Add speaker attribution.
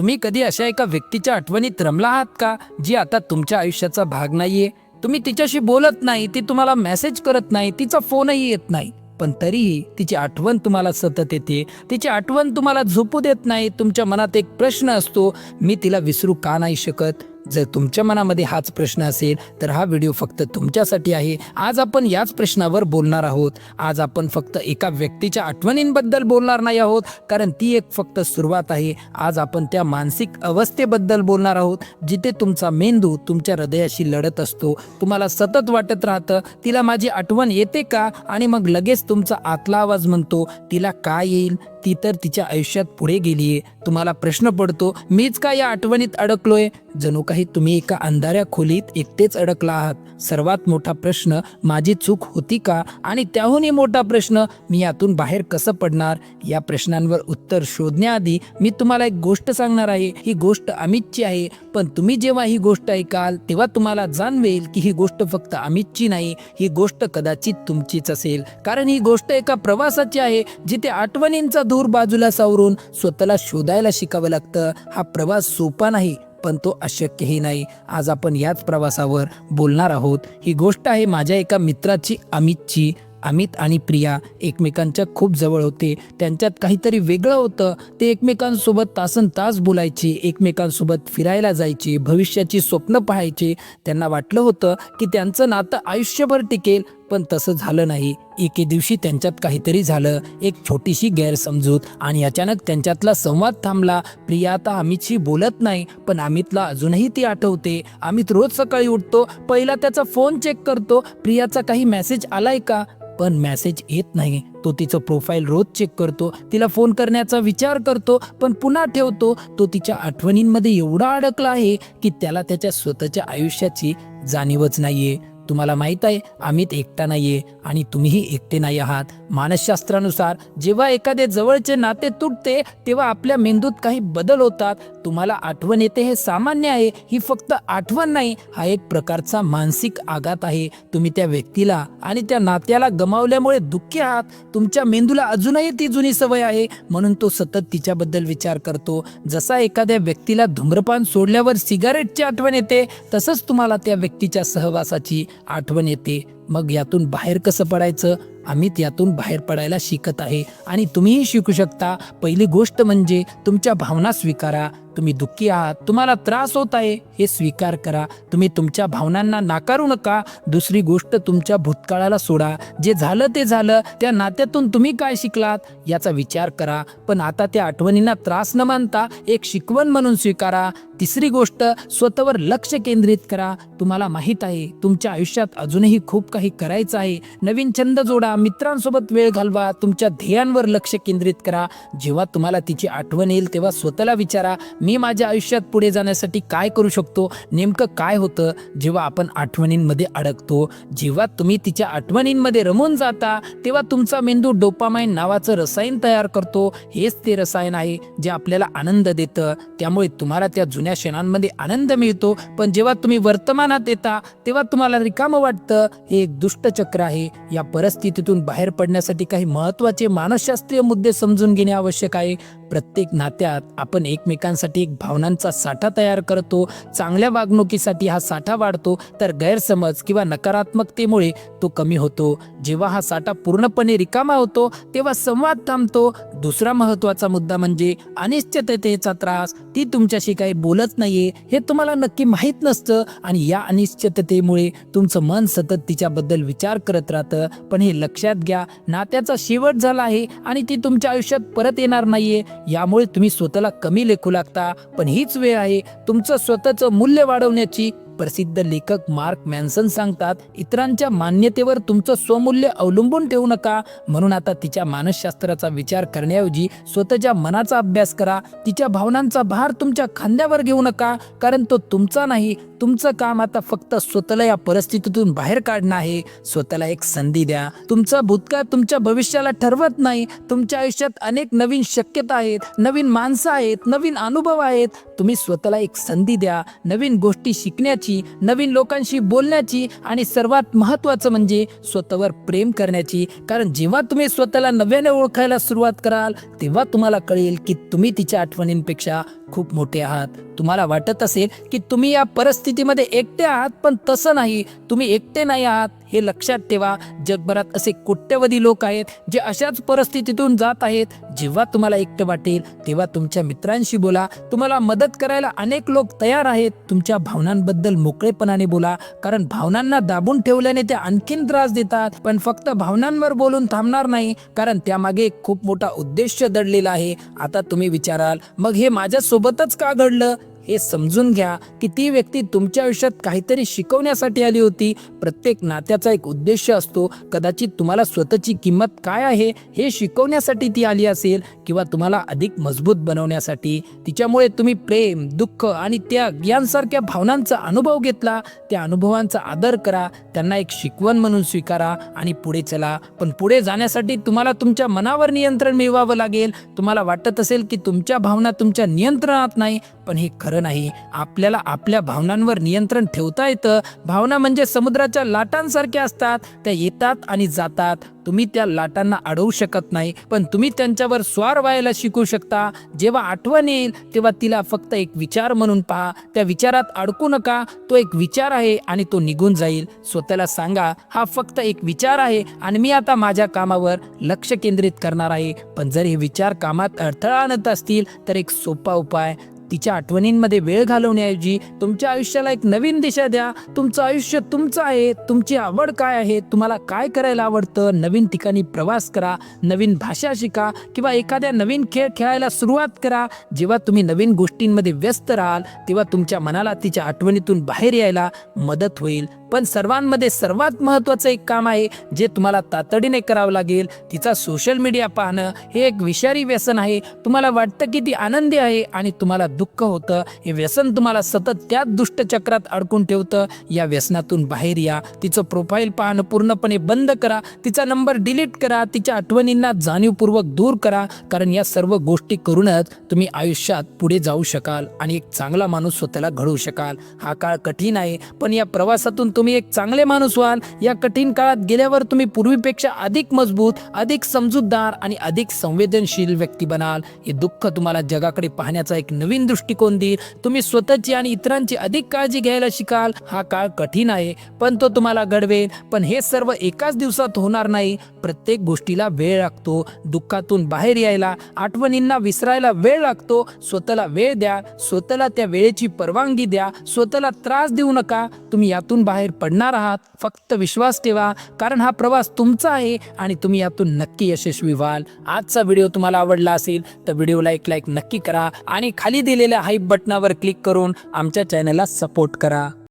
Speaker 1: तुम्ही कधी अशा एका व्यक्तीच्या आठवणीत रमला आहात का जी आता तुमच्या आयुष्याचा भाग नाहीये? तुम्ही तिच्याशी बोलत नाही ती तुम्हाला मेसेज करत नाही तिचा फोनही येत नाही. पण तरीही तिची आठवण तुम्हाला सतत येते तिची आठवण तुम्हाला झोपू देत नाही तुमच्या मनात एक प्रश्न असतो मी तिला विसरू का नाही शकत? जर तुमच्या मनामध्ये हाच प्रश्न असेल तर हा व्हिडिओ फक्त तुमच्यासाठी आहे. आज आपण याच प्रश्नावर बोलणार आहोत. आज आपण फक्त एका व्यक्तीच्या आठवणींबद्दल बोलणार नाही आहोत कारण ती एक फक्त सुरुवात आहे. आज आपण त्या मानसिक अवस्थेबद्दल बोलणार आहोत जिथे तुमचा मेंदू तुमच्या हृदयाशी लढत असतो. तुम्हाला सतत वाटत राहतं तिला माझी आठवण येते का? आणि मग लगेच तुमचा आतला आवाज म्हणतो तिला काय येईल? ती तर तिच्या आयुष्यात पुढे गेलीये तुम्हाला प्रश्न पडतो मीच का या आठवणीत अडकलोय? जणू काही तुम्ही एका अंधाऱ्या खोलीत एकटेच अडकला आहात. सर्वात मोठा प्रश्न माझी चूक होती का? आणि त्याहूनही मोठा प्रश्न मी यातून बाहेर कसं पडणार? या प्रश्नांवर उत्तर शोधण्याआधी मी तुम्हाला एक गोष्ट सांगणार आहे. ही गोष्ट अमितची आहे. पण तुम्ही जेव्हा ही गोष्ट ऐकाल तेव्हा तुम्हाला जाणवेल की ही गोष्ट फक्त अमितची नाही. ही गोष्ट कदाचित तुमचीच असेल. कारण ही गोष्ट एका प्रवासाची आहे जिथे आठवणींचा दूर बाजूला सावरून स्वतःला शोधायला शिकावं लागतं. हा प्रवास सोपा नाही पण तो अशक्यही नाही. आज आपण याच प्रवासावर बोलणार आहोत. ही गोष्ट आहे माझ्या एका मित्राची अमितची. अमित आणि प्रिया एकमेकांच्या खूप जवळ होते. त्यांच्यात काहीतरी वेगळं होतं. ते एकमेकांसोबत तासन तास बोलायचे एकमेकांसोबत फिरायला जायचे भविष्याची स्वप्न पाहायचे. त्यांना वाटलं होतं की त्यांचं नातं आयुष्यभर टिकेल पण तसं झालं नाही. एके दिवशी त्यांच्यात काहीतरी झालं. एक छोटीशी गैरसमजूत आणि अचानक त्यांच्यातला संवाद थांबला. प्रिया आता अमितशी बोलत नाही पण अमितला अजूनही ती आठवते. अमित रोज सकाळी उठतो पहिला त्याचा फोन चेक करतो. प्रियाचा काही मेसेज आलाय का? पण मेसेज येत नाही. तो तिचं प्रोफाईल रोज चेक करतो. तिला फोन करण्याचा विचार करतो पण पुन्हा ठेवतो. तो तिच्या आठवणींमध्ये एवढा अडकला आहे की त्याला त्याच्या स्वतःच्या आयुष्याची जाणीवच नाहीये. तुम्हाला माहीत आहे अमित एकटा नाहीये आणि तुम्हीही एकटे नाही आहात. मानसशास्त्रानुसार जेव्हा एखादे जवळचे नाते तुटते तेव्हा आपल्या मेंदूत काही बदल होतात. तुम्हाला आठवण येते हे सामान्य आहे. ही फक्त आठवण नाही हा एक प्रकारचा मानसिक आघात आहे. तुम्ही त्या व्यक्तीला आणि त्या नात्याला गमावल्यामुळे दुःखी आहात. तुमच्या मेंदूला अजूनही ती जुनी सवय आहे. म्हणून तो सतत तिच्याबद्दल विचार करतो. जसा एखाद्या व्यक्तीला धूम्रपान सोडल्यावर सिगारेटची आठवण येते तसंच तुम्हाला त्या व्यक्तीच्या सहवासाची आठवण येते. मग यातून बाहेर कसं पडायचं? अमित यातून बाहेर पडायला शिकत आहे. आणि तुम्हीही शिकू शकता. पहिली गोष्ट म्हणजे तुमच्या भावना स्वीकारा. तुम्ही दुःखी आहात तुम्हाला त्रास होत आहे हे स्वीकार करा. तुम्ही तुमच्या भावनांना नाकारू नका. दुसरी गोष्ट तुमच्या भूतकाळाला सोडा. जे झालं ते झालं. त्या नात्यातून तुम्ही काय शिकलात? याचा विचार करा. पण आता त्या आठवणींना त्रास न मानता एक शिकवण म्हणून स्वीकारा. तिसरी गोष्ट स्वतःवर लक्ष केंद्रित करा. तुम्हाला माहीत आहे तुमच्या आयुष्यात अजूनही खूप काही करायचं आहे. नवीन छंद जोडा. मित्रांसोबत वेळ घालवा. तुमच्या ध्येयांवर लक्ष केंद्रित करा. जेव्हा तुम्हाला तिची आठवण येईल तेव्हा स्वतःला विचारा. मी मी माझ्या आयुष्यात पुढे जाण्यासाठी काय करू शकतो? नेमकं काय होतं? जेव्हा आपण आठवणींमध्ये अडकतो जेव्हा तुम्ही तिच्या आठवणींमध्ये रमून जाता तेव्हा तुमचा मेंदू डोपामाइन नावाचं रसायन तयार करतो. हेच ते रसायन आहे जे आपल्याला आनंद देतं. त्यामुळे तुम्हाला त्या जुन्या क्षणांमध्ये आनंद मिळतो. पण जेव्हा तुम्ही वर्तमानात येता तेव्हा तुम्हाला रिकामं वाटतं. हे एक दुष्टचक्र आहे. या परिस्थितीतून बाहेर पडण्यासाठी काही महत्त्वाचे मानसशास्त्रीय मुद्दे समजून घेणे आवश्यक आहे. प्रत्येक नात्यात आपण एकमेकांसाठी एक भावनांचा साठा तयार करतो चांगल्या वागणुकीसाठी हा साठा वाढतो तर गैरसमज किंवा नकारात्मकतेमुळे तो कमी होतो. जेव्हा हा साठा पूर्णपणे रिकामा होतो तेव्हा संवाद थांबतो. दुसरा महत्त्वाचा मुद्दा म्हणजे अनिश्चिततेचा त्रास. ती तुमच्याशी काही बोलत नाहीये हे तुम्हाला नक्की माहीत नसतं आणि या अनिश्चिततेमुळे तुमचं मन सतत तिच्याबद्दल विचार करत राहतं. पण हे लक्षात घ्या नात्याचा शेवट झाला आहे आणि ती तुमच्या आयुष्यात परत येणार नाहीये. यामुळे तुम्ही स्वतःला कमी लेखू लागता पण हीच वेळ आहे. तुमचं स्वतःचं मूल्य वाढवण्याची. प्रसिद्ध लेखक मार्क मॅन्सन सांगतात इतरांच्या मान्यतेवर तुमचं स्वमूल्य अवलंबून ठेवू नका. म्हणून आता तिच्या मानसशास्त्राचा विचार करण्याऐवजी स्वतःच्या मनाचा अभ्यास करा. तिच्या भावनांचा भार तुमच्या खांद्यावर घेऊ नका कारण तो तुमचा नाही तुमचं काम आता फक्त स्वतःला या परिस्थितीतून बाहेर काढणं आहे. स्वतःला एक संधी द्या. तुमचा भूतकाळ तुमच्या भविष्याला ठरवत नाही. तुमच्या आयुष्यात अनेक नवीन शक्यता आहेत नवीन माणसं आहेत नवीन अनुभव आहेत. तुम्ही स्वतःला एक संधी द्या. नवीन गोष्टी शिकण्याची नवीन लोकांशी बोलण्याची आणि सर्वात महत्त्वाचं म्हणजे स्वतःवर प्रेम करण्याची. कारण जेव्हा तुम्ही स्वतःला नव्याने ओळखायला सुरुवात कराल तेव्हा तुम्हाला कळेल की तुम्ही तिच्या आठवणींपेक्षा खूप मोठे आहात. तुम्हाला वाटत असेल की तुम्ही या परिस्थितीमध्ये एकटे आहात पण तसं नाही. तुम्ही एकटे नाही आहात. हे लक्षात ठेवा जगभरात असे कोट्यवधी लोक आहेत जे अशाच परिस्थितीतून जात आहेत. जेव्हा तुम्हाला एकटं वाटेल तेव्हा तुमच्या मित्रांशी बोला. तुम्हाला मदत करायला अनेक लोक तयार आहेत. तुमच्या भावनांबद्दल मोकळेपणाने बोला. कारण भावनांना दाबून ठेवल्याने ते आणखीन त्रास देतात. पण फक्त भावनांवर बोलून थांबणार नाही कारण त्यामागे खूप मोठा उद्देश दडलेला आहे. आता तुम्ही विचाराल मग हे माझ्या सोबतच का घडलं? हे समजून घ्या की ती व्यक्ती तुमच्या आयुष्यात काहीतरी शिकवण्यासाठी आली होती. प्रत्येक नात्याचा एक उद्देश असतो. कदाचित तुम्हाला स्वतःची किंमत काय आहे हे शिकवण्यासाठी ती आली असेल किंवा तुम्हाला अधिक मजबूत बनवण्यासाठी. तिच्यामुळे तुम्ही प्रेम दुःख आणि त्याग यांसारख्या भावनांचा अनुभव घेतला. त्या अनुभवांचा आदर करा. त्यांना एक शिकवण म्हणून स्वीकारा आणि पुढे चला. पण पुढे जाण्यासाठी तुम्हाला तुमच्या मनावर नियंत्रण मिळवावं लागेल. तुम्हाला वाटत असेल की तुमच्या भावना तुमच्या नियंत्रणात नाही. पण हे खरं नाही. आपल्याला आपल्या भावनांवर नियंत्रण ठेवता येतं. भावना म्हणजे समुद्राच्या लाटांसारख्या असतात. त्या येतात आणि जातात. तुम्ही त्या लाटांना अडवू शकत नाही पण तुम्ही त्यांच्यावर स्वार व्हायला शिकू शकता. जेव्हा आठवण येईल तेव्हा तिला फक्त एक विचार म्हणून पहा. त्या विचारात अडकू नका. तो एक विचार आहे आणि तो निघून जाईल. स्वतःला सांगा हा फक्त एक विचार आहे आणि मी आता माझ्या कामावर लक्ष केंद्रित करणार आहे. पण जर हे विचार कामात अडथळा आणत असतील तर एक सोपा उपाय. तिच्या आठवणींमध्ये वेळ घालवण्याऐवजी तुमच्या आयुष्याला एक नवीन दिशा द्या. तुमचं आयुष्य तुमचं आहे. तुमची आवड काय आहे? तुम्हाला काय करायला आवडतं? नवीन ठिकाणी प्रवास करा. नवीन भाषा शिका किंवा एखाद्या नवीन खेळ खेळायला सुरुवात करा. जेव्हा तुम्ही नवीन गोष्टींमध्ये व्यस्त राहाल तेव्हा तुमच्या मनाला तिच्या आठवणीतून बाहेर यायला मदत होईल. पण सर्वांमध्ये सर्वात महत्त्वाचं एक काम आहे जे तुम्हाला तातडीने करावं लागेल तिचा सोशल मीडिया पाहणं हे एक विषारी व्यसन आहे. तुम्हाला वाटतं की ती आनंदी आहे आणि तुम्हाला दुःख होतं. हे व्यसन तुम्हाला सतत त्याच दुष्टचक्रात अडकून ठेवतं. या व्यसनातून बाहेर या. तिचं प्रोफाईल पाहणं पूर्णपणे बंद करा. तिचा नंबर डिलीट करा. तिच्या आठवणींना जाणीवपूर्वक दूर करा. कारण या सर्व गोष्टी करूनच तुम्ही आयुष्यात पुढे जाऊ शकाल आणि एक चांगला माणूस स्वतःला घडवू शकाल. हा काळ कठीण आहे पण या प्रवासातून तुम्ही एक चांगले माणूस व्हाल. या कठीण काळात गेल्यावर तुम्ही पूर्वीपेक्षा अधिक मजबूत अधिक समजूतदार आणि अधिक संवेदनशील व्यक्ती बनाल. हे दुःख तुम्हाला जगाकडे पाहण्याचा एक नवीन दृष्टिकोन देईल. तुम्ही स्वतःची आणि इतरांची अधिक काळजी घ्यायला शिकाल. हा काळ कठीण आहे पण तो तुम्हाला घडवेल. पण हे सर्व एकाच दिवसात होणार नाही. प्रत्येक गोष्टीला वेळ लागतो. दुःखातून बाहेर यायला आठवणींना विसरायला वेळ लागतो. स्वतःला वेळ द्या. स्वतःला त्या वेळेची परवानगी द्या. स्वतःला त्रास देऊ नका. तुम्ही यातून बाहेर बाहेर पडणार आहात फक्त विश्वास ठेवा कारण हा प्रवास तुमचा आहे आणि तुम्ही यातून नक्की यशस्वी व्हाल. आजचा व्हिडिओ तुम्हाला आवडला असेल तर व्हिडिओला एक लाईक नक्की करा आणि खाली दिलेल्या हाईप बटनावर क्लिक करून आमच्या चॅनलला सपोर्ट करा.